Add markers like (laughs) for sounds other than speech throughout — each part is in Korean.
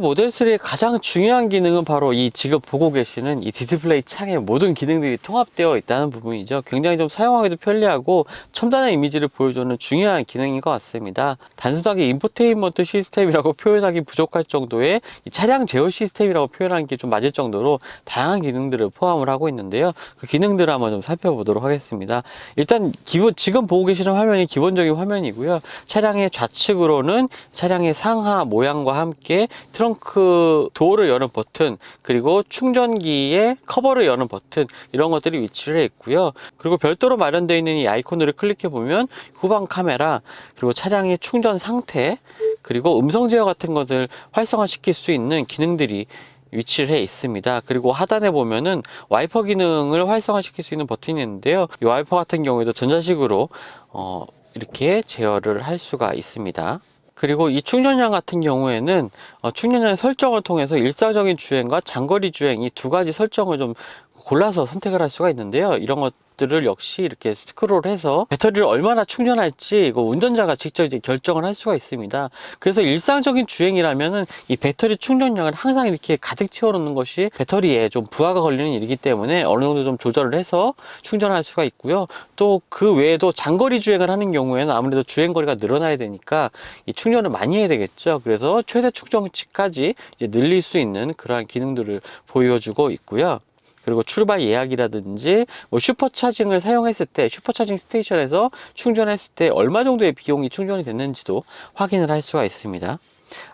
테슬라 모델 3의 가장 중요한 기능은 바로 이 지금 보고 계시는 이 디스플레이 창에 모든 기능들이 통합되어 있다는 부분이죠. 굉장히 좀 사용하기도 편리하고 첨단의 이미지를 보여주는 중요한 기능인 것 같습니다. 단순하게 인포테인먼트 시스템이라고 (laughs) 표현하기 부족할 정도의 이 차량 제어 시스템이라고 표현하는 게 좀 맞을 정도로 다양한 기능들을 포함을 하고 있는데요. 그 기능들을 한번 좀 살펴보도록 하겠습니다. 일단 기본 지금 보고 계시는 화면이 기본적인 화면이고요. 차량의 좌측으로는 차량의 상하 모양과 함께 트렁 크 도어를 여는 버튼 그리고 충전기의 커버를 여는 버튼 이런 것들이 위치를 해 있고요. 그리고 별도로 마련되어 있는 이 아이콘을 클릭해 보면 후방 카메라 그리고 차량의 충전 상태 그리고 음성 제어 같은 것을 활성화시킬 수 있는 기능들이 위치를 해 있습니다. 그리고 하단에 보면은 와이퍼 기능을 활성화시킬 수 있는 버튼이 있는데요. 이 와이퍼 같은 경우에도 전자식으로 어, 이렇게 제어를 할 수가 있습니다. 그리고 이 충전량 같은 경우에는 어, 충전량 설정을 통해서 일상적인 주행과 장거리 주행 이 두 가지 설정을 좀 골라서 선택을 할 수가 있는데요. 이런 것 들을 역시 이렇게 스크롤해서 배터리를 얼마나 충전할지 이거 운전자가 직접 이제 결정을 할 수가 있습니다. 그래서 일상적인 주행이라면은 이 배터리 충전량을 항상 이렇게 가득 채워놓는 것이 배터리에 좀 부하가 걸리는 일이기 때문에 어느 정도 좀 조절을 해서 충전할 수가 있고요. 또 그 외에도 장거리 주행을 하는 경우에는 아무래도 주행 거리가 늘어나야 되니까 이 충전을 많이 해야 되겠죠. 그래서 최대 충전치까지 늘릴 수 있는 그러한 기능들을 보여주고 있고요. 그리고 출발 예약이라든지 뭐 슈퍼차징을 사용했을 때 슈퍼차징 스테이션에서 충전했을 때 얼마 정도의 비용이 충전이 됐는지도 확인을 할 수가 있습니다.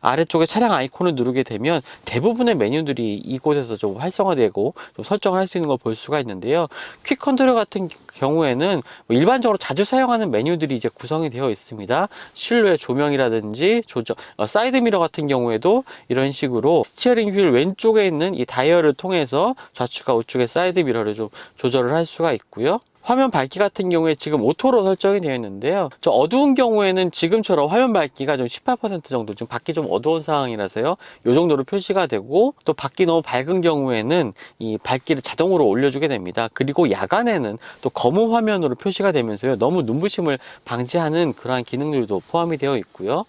아래쪽에 차량 아이콘을 누르게 되면 대부분의 메뉴들이 이곳에서 좀 활성화되고 좀 설정을 할 수 있는 걸 볼 수가 있는데요. 퀵 컨트롤 같은 경우에는 뭐 일반적으로 자주 사용하는 메뉴들이 이제 구성이 되어 있습니다. 실루엣 조명이라든지 조정, 어, 사이드 미러 같은 경우에도 이런 식으로 스티어링 휠 왼쪽에 있는 이 다이얼을 통해서 좌측과 우측의 사이드 미러를 좀 조절을 할 수가 있고요. 화면 밝기 같은 경우에 지금 오토로 설정이 되어 있는데요. 저 어두운 경우에는 지금처럼 화면 밝기가 좀 18% 정도, 좀 밖이 좀 어두운 상황이라서요. 이 정도로 표시가 되고 또 밖이 너무 밝은 경우에는 이 밝기를 자동으로 올려주게 됩니다. 그리고 야간에는 또 검은 화면으로 표시가 되면서요. 너무 눈부심을 방지하는 그러한 기능들도 포함이 되어 있고요.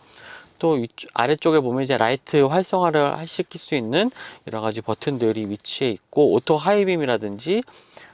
또 아래쪽에 보면 이제 라이트 활성화를 시킬 수 있는 여러 가지 버튼들이 위치해 있고 오토 하이빔이라든지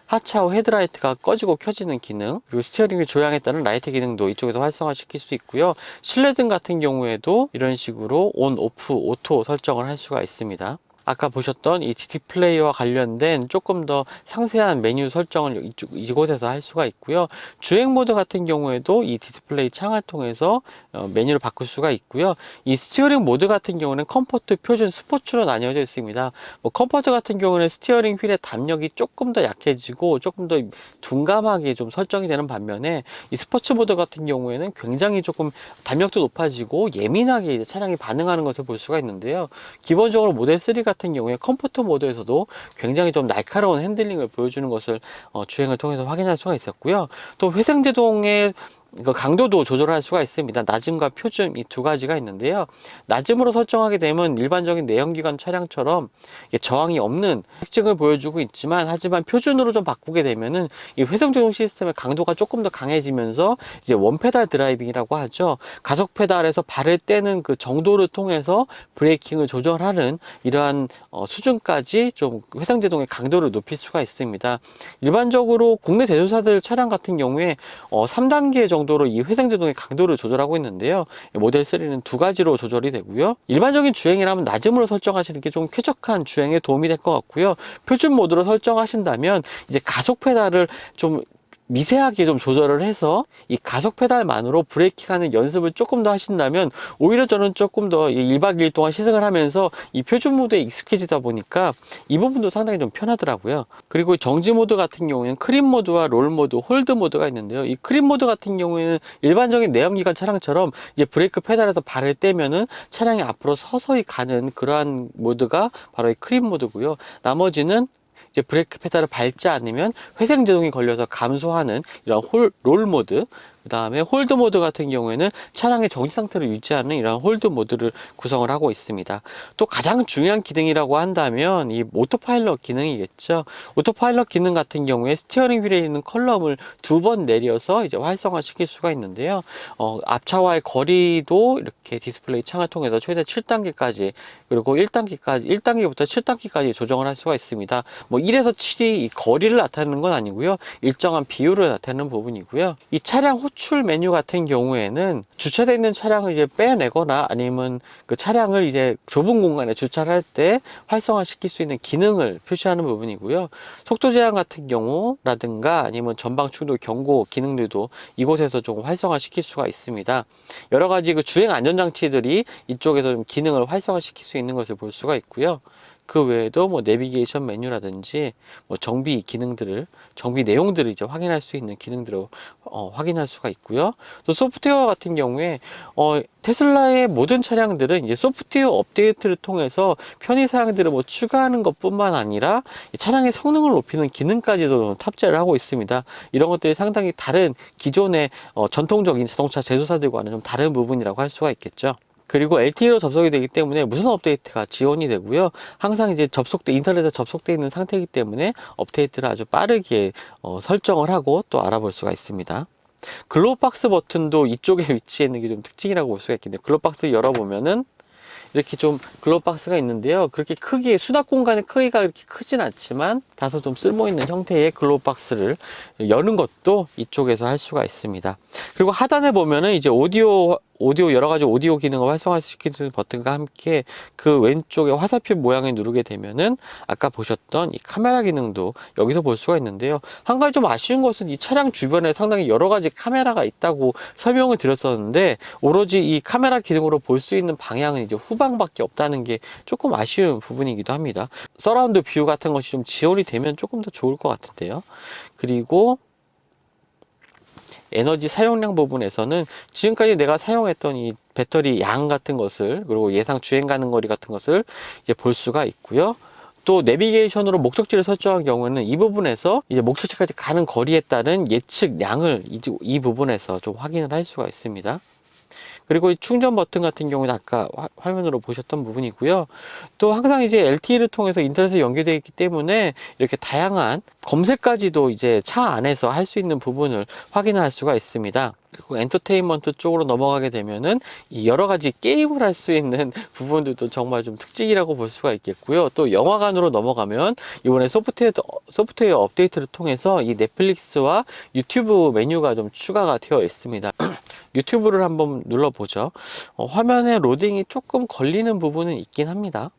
하차 후 헤드라이트가 꺼지고 켜지는 기능 그리고 스티어링을 조향에 따른 라이트 기능도 이쪽에서 활성화시킬 수 있고요. 실내등 같은 경우에도 이런 식으로 온, 오프, 오토 설정을 할 수가 있습니다. 아까 보셨던 이 디스플레이와 관련된 조금 더 상세한 메뉴 설정을 이쪽, 이곳에서 할 수가 있고요. 주행 모드 같은 경우에도 이 디스플레이 창을 통해서 어, 메뉴를 바꿀 수가 있고요 이 스티어링 모드 같은 경우는 컴포트, 표준, 스포츠로 나뉘어져 있습니다 뭐 컴포트 같은 경우는 스티어링 휠의 담력이 조금 더 약해지고 조금 더 둔감하게 좀 설정이 되는 반면에 이 스포츠 모드 같은 경우에는 굉장히 조금 담력도 높아지고 예민하게 차량이 반응하는 것을 볼 수가 있는데요. 기본적으로 모델 3 같은 경우에 컴포트 모드에서도 굉장히 좀 날카로운 핸들링을 보여주는 것을 어, 주행을 통해서 확인할 수가 있었고요. 또 회생제동의 그 강도도 조절할 수가 있습니다. 낮음과 표준 이 두 가지가 있는데요. 낮음으로 설정하게 되면 일반적인 내연기관 차량처럼 저항이 없는 특징을 보여주고 있지만 하지만 표준으로 좀 바꾸게 되면은 이 회전제동 시스템의 강도가 조금 더 강해지면서 이제 원페달 드라이빙이라고 하죠. 가속 페달에서 발을 떼는 그 정도를 통해서 브레이킹을 조절하는 이러한 어, 수준까지 좀 회전제동의 강도를 높일 수가 있습니다. 일반적으로 국내 제조사들 차량 같은 경우에 어, 3단계 정도 로 이 회생제동의 강도를 조절하고 있는데요. 모델 3는 두 가지로 조절이 되고요. 일반적인 주행이라면 낮음으로 설정하시는 게 좀 쾌적한 주행에 도움이 될 것 같고요. 표준 모드로 설정하신다면 이제 가속 페달을 좀 미세하게 좀 조절을 해서 이 가속 페달만으로 브레이킹하는 연습을 조금 더 하신다면 오히려 저는 조금 더 1박 2일 동안 시승을 하면서 이 표준 모드에 익숙해지다 보니까 이 부분도 상당히 좀 편하더라고요. 그리고 정지 모드 같은 경우에는 크림 모드와 롤 모드, 홀드 모드가 있는데요. 이 크림 모드 같은 경우에는 일반적인 내연기관 차량처럼 이제 브레이크 페달에서 발을 떼면은 차량이 앞으로 서서히 가는 그러한 모드가 바로 이 크림 모드고요. 나머지는 이제 브레이크 페달을 밟지 않으면 회생 제동이 걸려서 감소하는 이런 홀, 롤 모드 그 다음에 홀드 모드 같은 경우에는 차량의 정지 상태를 유지하는 이런 홀드 모드를 구성을 하고 있습니다. 또 가장 중요한 기능이라고 한다면 이 오토파일럿 기능이겠죠. 오토파일럿 기능 같은 경우에 스티어링 휠에 있는 컬럼을 두 번 내려서 이제 활성화 시킬 수가 있는데요. 어, 앞차와의 거리도 이렇게 디스플레이 창을 통해서 최대 7단계까지 그리고 1단계까지 1단계부터 7단계까지 조정을 할 수가 있습니다. 뭐 1에서 7이 이 거리를 나타내는 건 아니고요. 일정한 비율을 나타내는 부분이고요. 이 차량 호출 메뉴 같은 경우에는 주차되어 있는 차량을 이제 빼내거나 아니면 그 차량을 이제 좁은 공간에 주차를 할 때 활성화시킬 수 있는 기능을 표시하는 부분이고요. 속도 제한 같은 경우라든가 아니면 전방 충돌 경고 기능들도 이곳에서 좀 활성화시킬 수가 있습니다. 여러 가지 그 주행 안전 장치들이 이쪽에서 좀 기능을 활성화시킬 수 있는 것을 볼 수가 있고요. 그 외에도 뭐 내비게이션 메뉴라든지 뭐 정비 기능들을 정비 내용들을 이제 확인할 수 있는 기능들을 어, 확인할 수가 있고요. 또 소프트웨어 같은 경우에 어, 테슬라의 모든 차량들은 이제 소프트웨어 업데이트를 통해서 편의 사양들을 뭐 추가하는 것뿐만 아니라 이 차량의 성능을 높이는 기능까지도 탑재를 하고 있습니다. 이런 것들이 상당히 다른 기존의 어, 전통적인 자동차 제조사들과는 좀 다른 부분이라고 할 수가 있겠죠. 그리고 LTE로 접속이 되기 때문에 무선 업데이트가 지원이 되고요. 항상 이제 접속돼 인터넷에 접속돼 있는 상태이기 때문에 업데이트를 아주 빠르게 어, 설정을 하고 또 알아볼 수가 있습니다. 글로박스 버튼도 이쪽에 (laughs) 위치해 있는 게 좀 특징이라고 볼 수가 있겠네요. 글로박스 열어보면은 이렇게 좀 글로박스가 있는데요. 그렇게 크기의 수납 공간의 크기가 그렇게 크진 않지만 다소 좀 쓸모 있는 형태의 글로박스를 여는 것도 이쪽에서 할 수가 있습니다. 그리고 하단에 보면은 이제 오디오 오디오 여러 가지 오디오 기능을 활성화시키는 버튼과 함께 그 왼쪽에 화살표 모양을 누르게 되면은 아까 보셨던 이 카메라 기능도 여기서 볼 수가 있는데요. 한 가지 좀 아쉬운 것은 이 차량 주변에 상당히 여러 가지 카메라가 있다고 설명을 드렸었는데 오로지 이 카메라 기능으로 볼 수 있는 방향은 이제 후방밖에 없다는 게 조금 아쉬운 부분이기도 합니다. 서라운드 뷰 같은 것이 좀 지원이 되면 조금 더 좋을 것 같은데요. 그리고 에너지 사용량 부분에서는 지금까지 내가 사용했던 이 배터리 양 같은 것을 그리고 예상 주행 가는 거리 같은 것을 이제 볼 수가 있고요. 또 내비게이션으로 목적지를 설정한 경우에는 이 부분에서 이제 목적지까지 가는 거리에 따른 예측량을 이, 이 부분에서 좀 확인을 할 수가 있습니다. 그리고 이 충전 버튼 같은 경우는 아까 화, 화면으로 보셨던 부분이고요. 또 항상 이제 LTE를 통해서 인터넷에 연결되어 있기 때문에 이렇게 다양한 검색까지도 이제 차 안에서 할 수 있는 부분을 확인할 수가 있습니다. 그리고 엔터테인먼트 쪽으로 넘어가게 되면은 이 여러 가지 게임을 할 수 있는 (laughs) 부분들도 정말 좀 특징이라고 볼 수가 있겠고요. 또 영화관으로 넘어가면 이번에 소프트웨어 소프트웨어 업데이트를 통해서 이 넷플릭스와 유튜브 메뉴가 좀 추가가 되어 있습니다. (clears throat) 유튜브를 한번 눌러보죠. 어, 화면에 로딩이 조금 걸리는 부분은 있긴 합니다.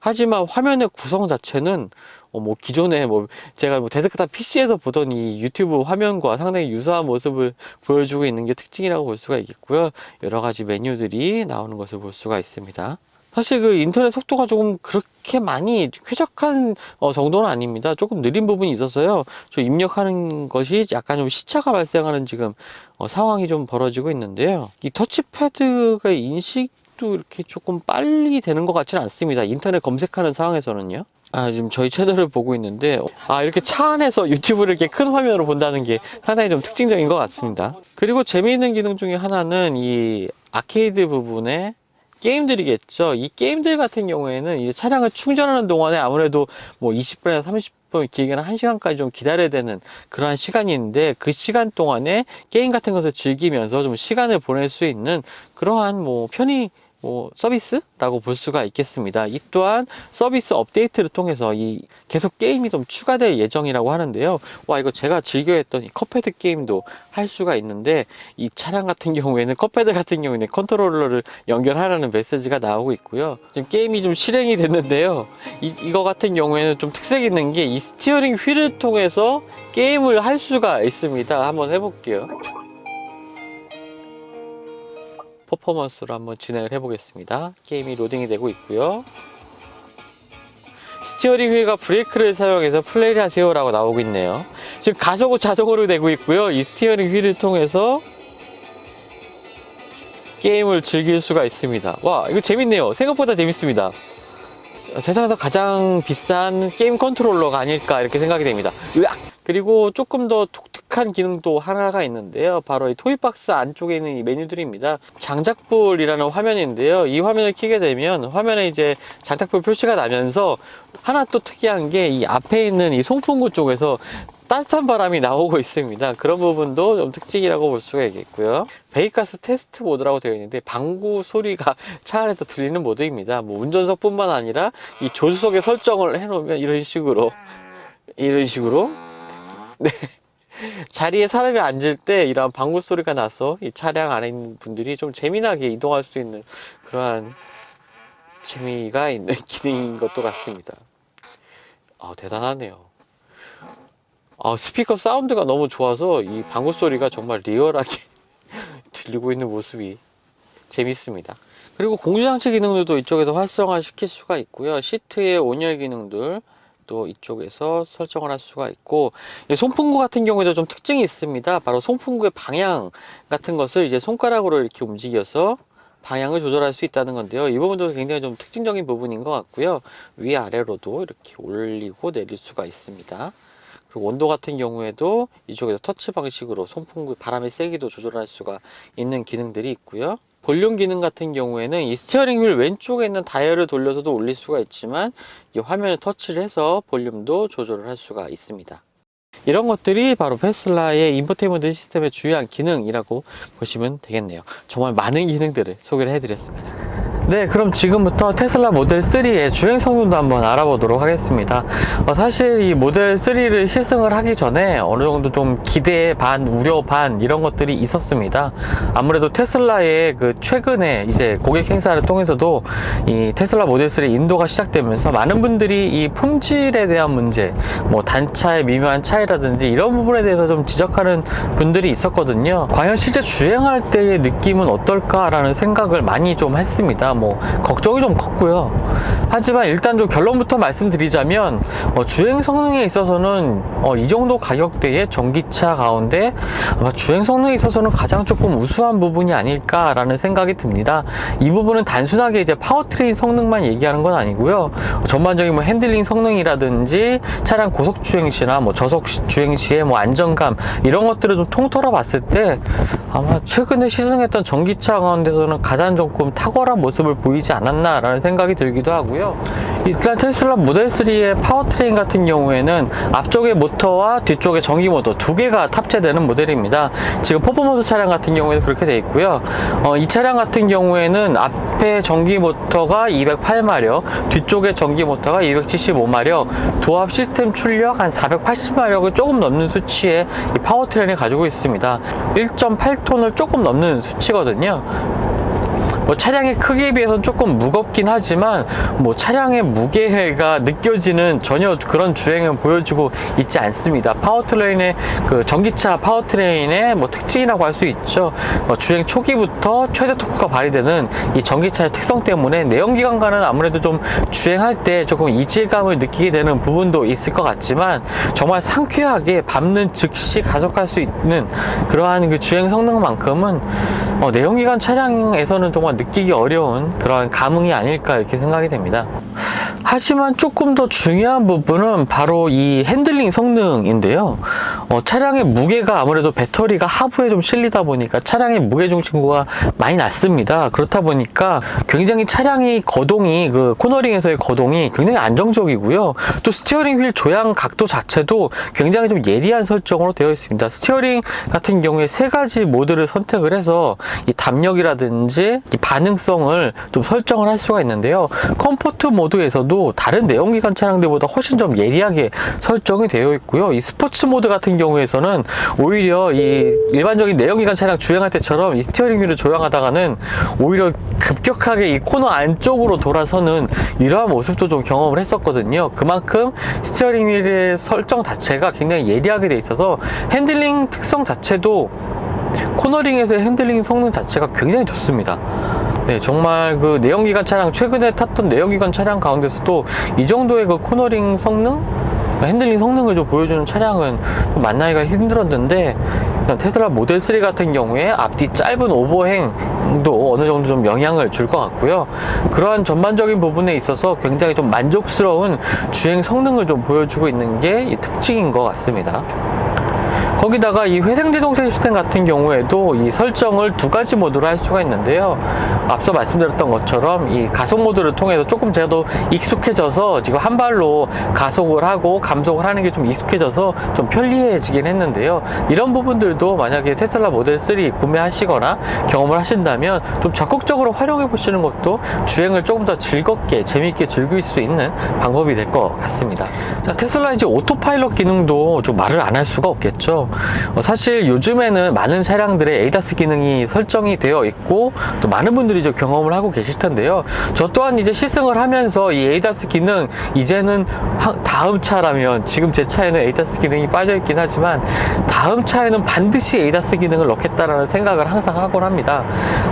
하지만 화면의 구성 자체는 어, 뭐 기존에 뭐 제가 뭐 데스크탑 PC에서 보던 이 유튜브 화면과 상당히 유사한 모습을 보여주고 있는 게 특징이라고 볼 수가 있겠고요. 여러 가지 메뉴들이 나오는 것을 볼 수가 있습니다. 사실 그 인터넷 속도가 조금 그렇게 많이 쾌적한 어, 정도는 아닙니다. 조금 느린 부분이 있어서요. 저 입력하는 것이 약간 좀 시차가 발생하는 지금 어, 상황이 좀 벌어지고 있는데요. 이 터치패드가 인식 도 이렇게 조금 빨리 되는 것 같지는 않습니다. 인터넷 검색하는 상황에서는요. 아, 지금 저희 채널을 보고 있는데, 아, 이렇게 차 안에서 유튜브를 이렇게 큰 화면으로 본다는 게 상당히 좀 특징적인 것 같습니다. 그리고 재미있는 기능 중에 하나는 이 아케이드 부분에 게임들이겠죠. 이 게임들 같은 경우에는 이제 차량을 충전하는 동안에 아무래도 뭐 20분에서 30분 길게는 1시간까지 좀 기다려야 되는 그러한 시간이 있는데 그 시간 동안에 게임 같은 것을 즐기면서 좀 시간을 보낼 수 있는 그러한 뭐 편의 뭐 서비스라고 볼 수가 있겠습니다. 이 또한 서비스 업데이트를 통해서 이 계속 게임이 좀 추가될 예정이라고 하는데요. 와 이거 제가 즐겨 했던 이 컵패드 게임도 할 수가 있는데 이 차량 같은 경우에는 컵패드 같은 경우에는 컨트롤러를 연결하라는 메시지가 나오고 있고요. 지금 게임이 좀 실행이 됐는데요. 이, 이거 같은 경우에는 좀 특색 있는 게 이 스티어링 휠을 통해서 게임을 할 수가 있습니다. 한번 해볼게요. 퍼포먼스로 한번 진행을 해보겠습니다. 게임이 로딩이 되고 있고요. 스티어링 휠과 브레이크를 사용해서 플레이를 하세요 라고 나오고 있네요. 지금 가속은 자동으로 되고 있고요. 이 스티어링 휠을 통해서 게임을 즐길 수가 있습니다. 와, 이거 재밌네요. 생각보다 재밌습니다. 세상에서 가장 비싼 게임 컨트롤러가 아닐까 이렇게 생각이 됩니다. 으악! 그리고 조금 더 독특한 기능도 하나가 있는데요. 바로 이 토이박스 안쪽에 있는 이 메뉴들입니다. 장작불이라는 화면인데요. 이 화면을 켜게 되면 화면에 이제 장작불 표시가 나면서 하나 또 특이한 게 이 앞에 있는 이 송풍구 쪽에서 따뜻한 바람이 나오고 있습니다. 그런 부분도 좀 특징이라고 볼 수가 있겠고요. 베이가스 테스트 모드라고 되어 있는데 방구 소리가 (laughs) 차 안에서 들리는 모드입니다. 뭐 운전석뿐만 아니라 이 조수석에 설정을 해놓으면 이런 식으로 이런 식으로 네. 자리에 사람이 앉을 때 이런 방구 소리가 나서 이 차량 안에 있는 분들이 좀 재미나게 이동할 수 있는 그러한 재미가 있는 (laughs) 기능인 것도 같습니다. 아, 대단하네요. 아, 스피커 사운드가 너무 좋아서 이 방구 소리가 정말 리얼하게 (laughs) 들리고 있는 모습이 재밌습니다. 그리고 공유장치 기능들도 이쪽에서 활성화 시킬 수가 있고요. 시트의 온열 기능들 또 이쪽에서 설정을 할 수가 있고 이 송풍구 같은 경우에도 좀 특징이 있습니다. 바로 송풍구의 방향 같은 것을 이제 손가락으로 이렇게 움직여서 방향을 조절할 수 있다는 건데요. 이 부분도 굉장히 좀 특징적인 부분인 것 같고요. 위아래로도 이렇게 올리고 내릴 수가 있습니다. 그리고 온도 같은 경우에도 이쪽에서 터치 방식으로 송풍구 바람의 세기도 조절할 수가 있는 기능들이 있고요. 볼륨 기능 같은 경우에는 이 스티어링 휠 왼쪽에 있는 다이얼을 돌려서도 올릴 수가 있지만 이 화면을 터치를 해서 볼륨도 조절을 할 수가 있습니다. 이런 것들이 바로 테슬라의 인포테인먼트 시스템의 주요한 기능이라고 보시면 되겠네요. 정말 많은 기능들을 소개를 해드렸습니다. 네, 그럼 지금부터 테슬라 모델 3의 주행 성능도 한번 알아보도록 하겠습니다. 어, 사실 이 모델 3를 시승을 하기 전에 어느 정도 좀 기대 반, 우려 반 이런 것들이 있었습니다. 아무래도 테슬라의 그 최근에 이제 고객 행사를 통해서도 이 테슬라 모델 3 인도가 시작되면서 많은 분들이 이 품질에 대한 문제, 뭐 단차의 미묘한 차이라든지 이런 부분에 대해서 좀 지적하는 분들이 있었거든요. 과연 실제 주행할 때의 느낌은 어떨까라는 생각을 많이 좀 했습니다. 뭐 걱정이 좀 컸고요. 하지만 일단 좀 결론부터 말씀드리자면 어, 주행 성능에 있어서는 어, 이 정도 가격대의 전기차 가운데 아마 주행 성능에 있어서는 가장 조금 우수한 부분이 아닐까라는 생각이 듭니다. 이 부분은 단순하게 이제 파워트레인 성능만 얘기하는 건 아니고요. 전반적인 뭐 핸들링 성능이라든지 차량 고속 주행 시나 뭐 저속 시- 주행 시의 뭐 안정감 이런 것들을 좀 통틀어 봤을 때 아마 최근에 시승했던 전기차 가운데서는 가장 조금 탁월한 모습을 보이지 않았나라는 생각이 들기도 하고요. 일단 테슬라 모델 3의 파워트레인 같은 경우에는 앞쪽에 모터와 뒤쪽에 전기 모터 두 개가 탑재되는 모델입니다. 지금 퍼포먼스 차량 같은 경우에도 그렇게 되어 있고요. 어, 이 차량 같은 경우에는 앞에 전기 모터가 208마력, 뒤쪽에 전기 모터가 275마력, 도합 시스템 출력 한 480마력을 조금 넘는 수치의 이 파워트레인을 가지고 있습니다. 1.8톤을 조금 넘는 수치거든요. 뭐 차량의 크기에 비해서는 조금 무겁긴 하지만 뭐 차량의 무게가 느껴지는 전혀 그런 주행은 보여주고 있지 않습니다. 파워트레인의 그 전기차 파워트레인의 뭐 특징이라고 할 수 있죠. 뭐 주행 초기부터 최대 토크가 발휘되는 이 전기차의 특성 때문에 내연기관과는 아무래도 좀 주행할 때 조금 이질감을 느끼게 되는 부분도 있을 것 같지만 정말 상쾌하게 밟는 즉시 가속할 수 있는 그러한 그 주행 성능만큼은 어, 내연기관 차량에서는 정말 느끼기 어려운 그러한 감흥이 아닐까 이렇게 생각이 됩니다. 하지만 조금 더 중요한 부분은 바로 이 핸들링 성능인데요. 어, 차량의 무게가 아무래도 배터리가 하부에 좀 실리다 보니까 차량의 무게 중심고가 많이 낮습니다. 그렇다 보니까 굉장히 차량이 거동이 그 코너링에서의 거동이 굉장히 안정적이고요. 또 스티어링 휠 조향 각도 자체도 굉장히 좀 예리한 설정으로 되어 있습니다. 스티어링 같은 경우에 세 가지 모드를 선택을 해서 이 담력이라든지 이 반응성을 좀 설정을 할 수가 있는데요. 컴포트 모드에서도 다른 내연기관 차량들보다 훨씬 좀 예리하게 설정이 되어 있고요. 이 스포츠 모드 같은 경우에서는 오히려 이 일반적인 내연기관 차량 주행할 때처럼 이 스티어링 휠을 조향하다가는 오히려 급격하게 이 코너 안쪽으로 돌아서는 이러한 모습도 좀 경험을 했었거든요. 그만큼 스티어링 휠의 설정 자체가 굉장히 예리하게 돼 있어서 핸들링 특성 자체도 코너링에서의 핸들링 성능 자체가 굉장히 좋습니다. 네, 정말 그 내연기관 차량, 최근에 탔던 내연기관 차량 가운데서도 이 정도의 그 코너링 성능? 핸들링 성능을 좀 보여주는 차량은 좀 만나기가 힘들었는데 테슬라 모델 3 같은 경우에 앞뒤 짧은 오버행도 어느 정도 좀 영향을 줄 것 같고요. 그러한 전반적인 부분에 있어서 굉장히 좀 만족스러운 주행 성능을 좀 보여주고 있는 게이 특징인 것 같습니다. 거기다가 이 회생제동 시스템 같은 경우에도 이 설정을 두 가지 모드로 할 수가 있는데요. 앞서 말씀드렸던 것처럼 이 가속 모드를 통해서 조금 제가 더 익숙해져서 지금 한 발로 가속을 하고 감속을 하는 게 좀 익숙해져서 좀 편리해지긴 했는데요. 이런 부분들도 만약에 테슬라 모델 3 구매하시거나 경험을 하신다면 좀 적극적으로 활용해 보시는 것도 주행을 조금 더 즐겁게 재미있게 즐길 수 있는 방법이 될 것 같습니다. 자, 테슬라 이제 오토파일럿 기능도 좀 말을 안 할 수가 없겠죠. 어, 사실 요즘에는 많은 차량들의 에이다스 기능이 설정이 되어 있고 또 많은 분들이 이제 경험을 하고 계실 텐데요. 저 또한 이제 시승을 하면서 이 에이다스 기능 이제는 하- 다음 차라면 지금 제 차에는 에이다스 기능이 빠져 있긴 하지만 다음 차에는 반드시 에이다스 기능을 넣겠다라는 생각을 항상 하곤 합니다.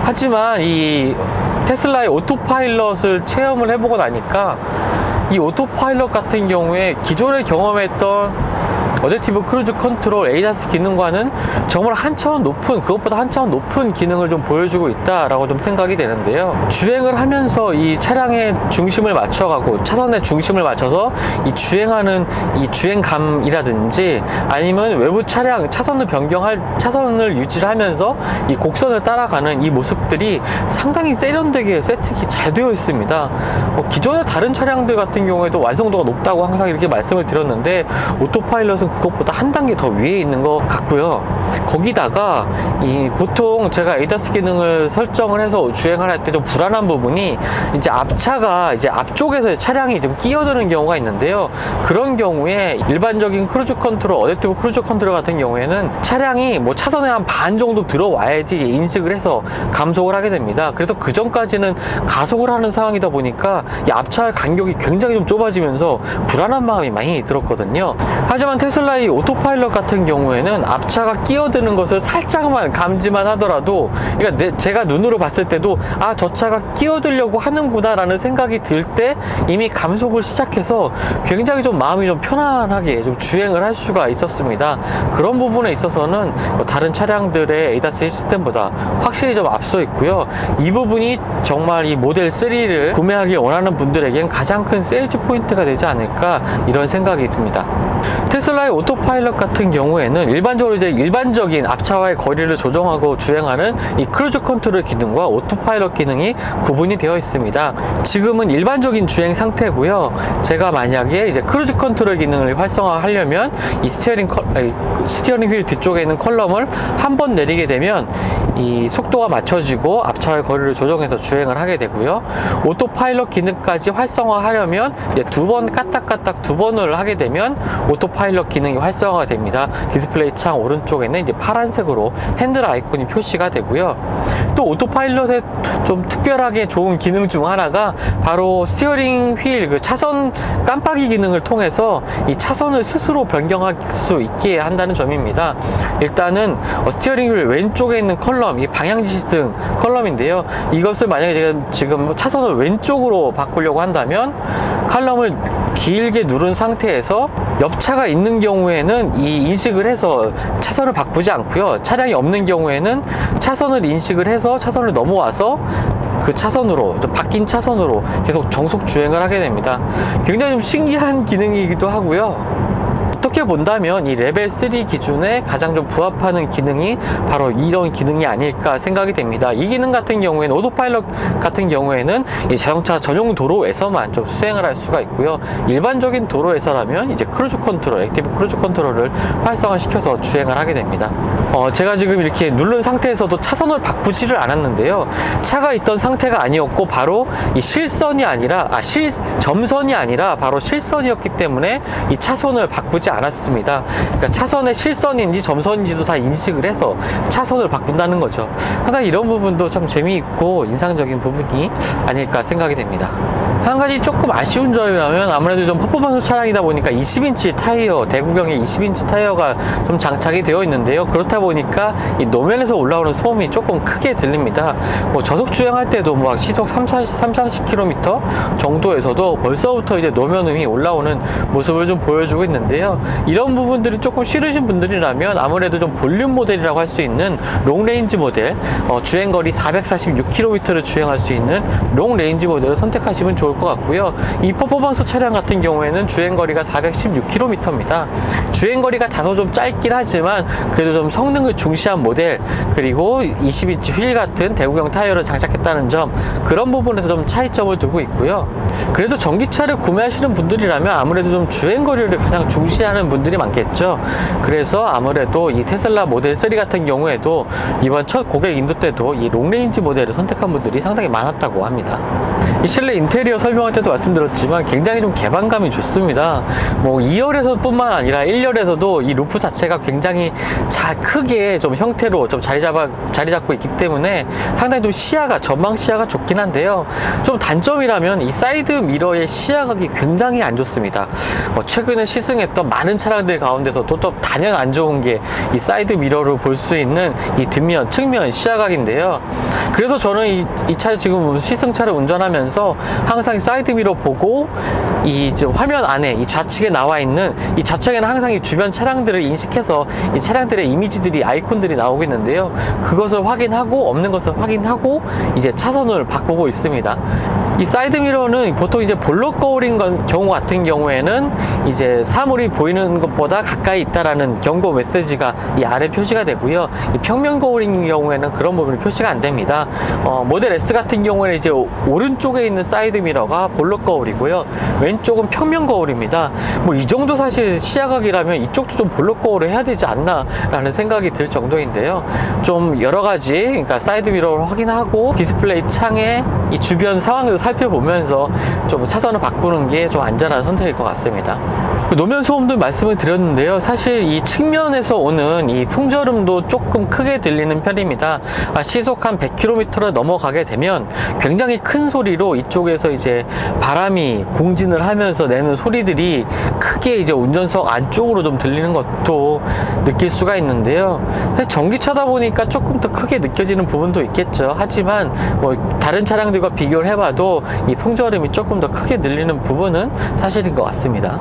하지만 이 테슬라의 오토파일럿을 체험을 해보고 나니까 이 오토파일럿 같은 경우에 기존에 경험했던 어댑티브 크루즈 컨트롤 에이다스 기능과는 정말 한 차원 높은 그것보다 한 차원 높은 기능을 좀 보여주고 있다 라고 좀 생각이 되는데요. 주행을 하면서 이 차량의 중심을 맞춰가고 차선의 중심을 맞춰서 이 주행하는 이 주행감이라든지 아니면 외부 차량 차선을 변경할 차선을 유지를 하면서 이 곡선을 따라가는 이 모습들이 상당히 세련되게 세팅이 잘 되어 있습니다. 뭐 기존의 다른 차량들 같은 경우에도 완성도가 높다고 항상 이렇게 말씀을 드렸는데 오토파일럿은 그것보다 한 단계 더 위에 있는 것 같고요. 거기다가 이 보통 제가 에이다스 기능을 설정을 해서 주행을 할 때 좀 불안한 부분이 이제 앞차가 이제 앞쪽에서 차량이 좀 끼어드는 경우가 있는데요. 그런 경우에 일반적인 크루즈 컨트롤, 어댑티브 크루즈 컨트롤 같은 경우에는 차량이 뭐 차선에 한 반 정도 들어와야지 인식을 해서 감속을 하게 됩니다. 그래서 그 전까지는 가속을 하는 상황이다 보니까 이 앞차의 간격이 굉장히 좀 좁아지면서 불안한 마음이 많이 들었거든요. 하지만 테슬라의 오토파일럿 같은 경우에는 앞차가 끼어드는 것을 살짝만 감지만 하더라도 그러니까 내- 제가 눈으로 봤을 때도 아 저 차가 끼어들려고 하는구나 라는 생각이 들 때 이미 감속을 시작해서 굉장히 좀 마음이 좀 편안하게 좀 주행을 할 수가 있었습니다. 그런 부분에 있어서는 뭐 다른 차량들의 에이다스 시스템보다 확실히 좀 앞서 있고요. 이 부분이 정말 이 모델 3를 구매하기 원하는 분들에겐 가장 큰 세일즈 포인트가 되지 않을까 이런 생각이 듭니다. 테슬라의 오토파일럿 같은 경우에는 일반적으로 이제 일반적인 앞차와의 거리를 조정하고 주행하는 이 크루즈 컨트롤 기능과 오토파일럿 기능이 구분이 되어 있습니다. 지금은 일반적인 주행 상태고요. 제가 만약에 이제 크루즈 컨트롤 기능을 활성화하려면 이 스티어링 컬, 아니, 그 스티어링 휠 뒤쪽에 있는 컬럼을 한 번 내리게 되면 이 속도가 맞춰지고 앞차와의 거리를 조정해서 주행을 하게 되고요. 오토파일럿 기능까지 활성화하려면 두 번 까딱까딱 두 번을 하게 되면 오토파일럿 기능이 활성화가 됩니다. 디스플레이 창 오른쪽에는 이제 파란색으로 핸들 아이콘이 표시가 되고요. 또 오토파일럿의 좀 특별하게 좋은 기능 중 하나가 바로 스티어링 휠 그 차선 깜빡이 기능을 통해서 이 차선을 스스로 변경할 수 있게 한다는 점입니다. 일단은 어, 스티어링 휠 왼쪽에 있는 컬럼, 이 방향 지시등 컬럼인데요. 이것을 만약에 제가 지금 차선을 왼쪽으로 바꾸려고 한다면 컬럼을 길게 누른 상태에서 옆차가 있는 경우에는 이 인식을 해서 차선을 바꾸지 않고요. 차량이 없는 경우에는 차선을 인식을 해서 차선을 넘어와서 그 차선으로 좀 바뀐 차선으로 계속 정속 주행을 하게 됩니다. 굉장히 좀 신기한 기능이기도 하고요. 어떻게 본다면 이 레벨 3 기준에 가장 좀 부합하는 기능이 바로 이런 기능이 아닐까 생각이 됩니다. 이 기능 같은 경우에는 오토파일럿 같은 경우에는 이 자동차 전용 도로에서만 좀 수행을 할 수가 있고요. 일반적인 도로에서라면 이제 크루즈 컨트롤, 액티브 크루즈 컨트롤을 활성화시켜서 주행을 하게 됩니다. 어, 제가 지금 이렇게 누른 상태에서도 차선을 바꾸지를 않았는데요. 차가 있던 상태가 아니었고 바로 이 실선이 아니라 아, 실 점선이 아니라 바로 실선이었기 때문에 이 차선을 바꾸지 않았 습니다. 그러니까 차선의 실선인지 점선인지도 다 인식을 해서 차선을 바꾼다는 거죠. 항상 이런 부분도 참 재미있고 인상적인 부분이 아닐까 생각이 됩니다. 한 가지 조금 아쉬운 점이라면 아무래도 좀 퍼포먼스 차량이다 보니까 20인치 타이어, 대구경에 20인치 타이어가 좀 장착이 되어 있는데요. 그렇다 보니까 이 노면에서 올라오는 소음이 조금 크게 들립니다. 뭐 저속 주행할 때도 막 시속 3, 40, 3, 40km 정도에서도 벌써부터 이제 노면음이 올라오는 모습을 좀 보여주고 있는데요. 이런 부분들이 조금 싫으신 분들이라면 아무래도 좀 볼륨 모델이라고 할 수 있는 롱레인지 모델, 어, 주행거리 446km를 주행할 수 있는 롱레인지 모델을 선택하시면 좋을 것 같고요. 이 퍼포먼스 차량 같은 경우에는 주행거리가 416km입니다. 주행거리가 다소 좀 짧긴 하지만 그래도 좀 성능을 중시한 모델 그리고 20인치 휠 같은 대구경 타이어를 장착했다는 점 그런 부분에서 좀 차이점을 두고 있고요. 그래도 전기차를 구매하시는 분들이라면 아무래도 좀 주행거리를 가장 중시하는 분들이 많겠죠. 그래서 아무래도 이 테슬라 모델 3 같은 경우에도 이번 첫 고객 인도 때도 이 롱레인지 모델을 선택한 분들이 상당히 많았다고 합니다. 이 실내 인테리어 설명할 때도 말씀드렸지만 굉장히 좀 개방감이 좋습니다. 뭐 2열에서 뿐만 아니라 1열에서도 이 루프 자체가 굉장히 잘 크게 좀 형태로 좀 자리 잡아 자리 잡고 있기 때문에 상당히 좀 시야가 전망 시야가 좋긴 한데요. 좀 단점이라면 이 사이드 미러의 시야각이 굉장히 안 좋습니다. 뭐 최근에 시승했던 많은 차량들 가운데서도 또 단연 안 좋은 게 이 사이드 미러를 볼수 있는 이 뒷면 측면 시야각인데요. 그래서 저는 이, 이 차를 지금 시승차를 운전하면서 항상 이 사이드 미러 보고 이 화면 안에 이 좌측에 나와 있는 이 좌측에는 항상 이 주변 차량들을 인식해서 이 차량들의 이미지들이 아이콘들이 나오고 있는데요. 그것을 확인하고 없는 것을 확인하고 이제 차선을 바꾸고 있습니다. 이 사이드 미러는 보통 이제 볼록 거울인 건- 경우 같은 경우에는 이제 사물이 보이는 것보다 가까이 있다라는 경고 메시지가 이 아래 표시가 되고요. 이 평면 거울인 경우에는 그런 부분이 표시가 안 됩니다. 어, 모델 S 같은 경우에는 이제 오- 오른쪽에 있는 사이드 미러 가 볼록 거울이고요. 왼쪽은 평면 거울입니다. 뭐 이 정도 사실 시야각이라면 이쪽도 좀 볼록 거울을 해야 되지 않나라는 생각이 들 정도인데요. 좀 여러 가지 그러니까 사이드 미러를 확인하고 디스플레이 창에 이 주변 상황을 살펴보면서 좀 차선을 바꾸는 게 좀 안전한 선택일 것 같습니다. 그 노면 소음도 말씀을 드렸는데요. 사실 이 측면에서 오는 이 풍절음도 조금 크게 들리는 편입니다. 아, 시속 한 100km를 넘어가게 되면 굉장히 큰 소리로 이쪽에서 이제 바람이 공진을 하면서 내는 소리들이 크게 이제 운전석 안쪽으로 좀 들리는 것도 느낄 수가 있는데요. 전기차다 보니까 조금 더 크게 느껴지는 부분도 있겠죠. 하지만 뭐 다른 차량들과 비교를 해봐도 이 풍절음이 조금 더 크게 들리는 부분은 사실인 것 같습니다.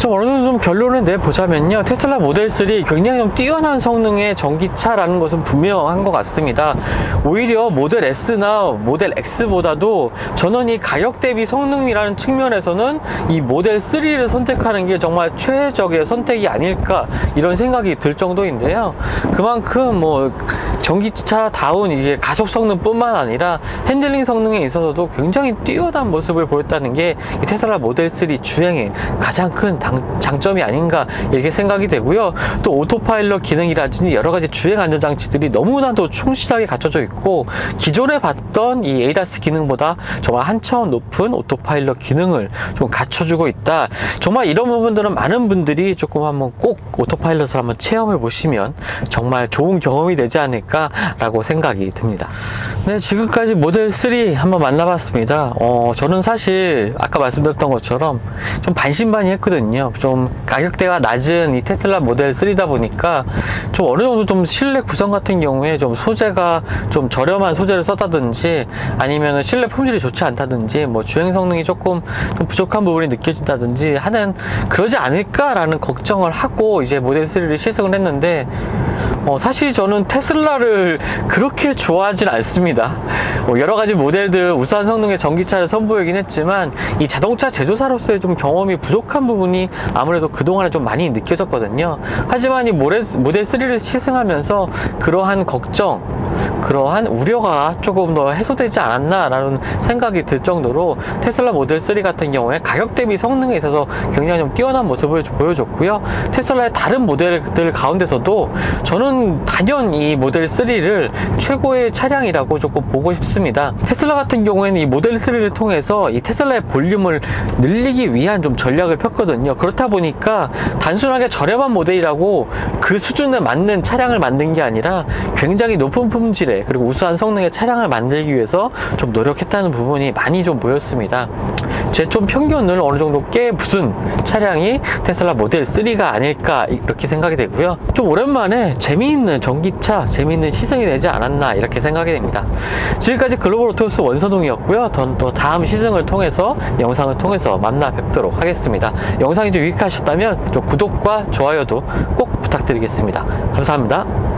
좀 어느 정도 좀 결론을 내보자면요. 테슬라 모델 3 굉장히 좀 뛰어난 성능의 전기차라는 것은 분명한 것 같습니다. 오히려 모델 S나 모델 X보다도 저는 이 가격 대비 성능이라는 측면에서는 이 모델 3를 선택하는 게 정말 최적의 선택이 아닐까 이런 생각이 들 정도인데요. 그만큼 뭐 전기차 다운 이게 가속 성능뿐만 아니라 핸들링 성능에 있어서도 굉장히 뛰어난 모습을 보였다는 게 이 테슬라 모델 3 주행의 가장 큰 당- 장 점이 아닌가 이렇게 생각이 되고요. 또 오토파일럿 기능이라든지 여러 가지 주행 안전 장치들이 너무나도 충실하게 갖춰져 있고 기존에 봤던 이 에이다스 기능보다 정말 한 차원 높은 오토파일럿 기능을 좀 갖춰주고 있다. 정말 이런 부분들은 많은 분들이 조금 한번 꼭 오토파일럿을 한번 체험해 보시면 정말 좋은 경험이 되지 않을까라고 생각이 듭니다. 네, 지금까지 모델 3 한번 만나봤습니다. 어, 저는 사실 아까 말씀드렸던 것처럼 좀 반신반의했거든요. 좀 가격대가 낮은 이 테슬라 모델 3다 보니까 좀 어느 정도 좀 실내 구성 같은 경우에 좀 소재가 좀 저렴한 소재를 썼다든지 아니면 실내 품질이 좋지 않다든지 뭐 주행 성능이 조금 좀 부족한 부분이 느껴진다든지 하는 그러지 않을까라는 걱정을 하고 이제 모델 3를 시승을 했는데 어, 사실 저는 테슬라를 그렇게 좋아하진 않습니다. 뭐 여러 가지 모델들 우수한 성능의 전기차를 선보이긴 했지만 이 자동차 제조사로서의 좀 경험이 부족한 부분이 아무래도 그동안에 좀 많이 느껴졌거든요. 하지만 이 모델, 모델 3를 시승하면서 그러한 걱정, 그러한 우려가 조금 더 해소되지 않았나라는 생각이 들 정도로 테슬라 모델 3 같은 경우에 가격 대비 성능에 있어서 굉장히 좀 뛰어난 모습을 보여줬고요. 테슬라의 다른 모델들 가운데서도 저는 단연 이 모델 3를 최고의 차량이라고 조금 보고 싶습니다. 테슬라 같은 경우에는 이 모델 3를 통해서 이 테슬라의 볼륨을 늘리기 위한 좀 전략을 폈거든요. 그렇다 보니까 단순하게 저렴한 모델이라고 그 수준에 맞는 차량을 만든 게 아니라 굉장히 높은 품질의 미래 그리고 우수한 성능의 차량을 만들기 위해서 좀 노력했다는 부분이 많이 좀 보였습니다. 제 좀 편견을 어느 정도 깨 부순 차량이 테슬라 모델 3가 아닐까 이렇게 생각이 되고요. 좀 오랜만에 재미있는 전기차, 재미있는 시승이 되지 않았나 이렇게 생각이 됩니다. 지금까지 글로벌 오토스 원서동이었고요. 전또 다음 시승을 통해서 영상을 통해서 만나 뵙도록 하겠습니다. 영상이 좀 유익하셨다면 좀 구독과 좋아요도 꼭 부탁드리겠습니다. 감사합니다.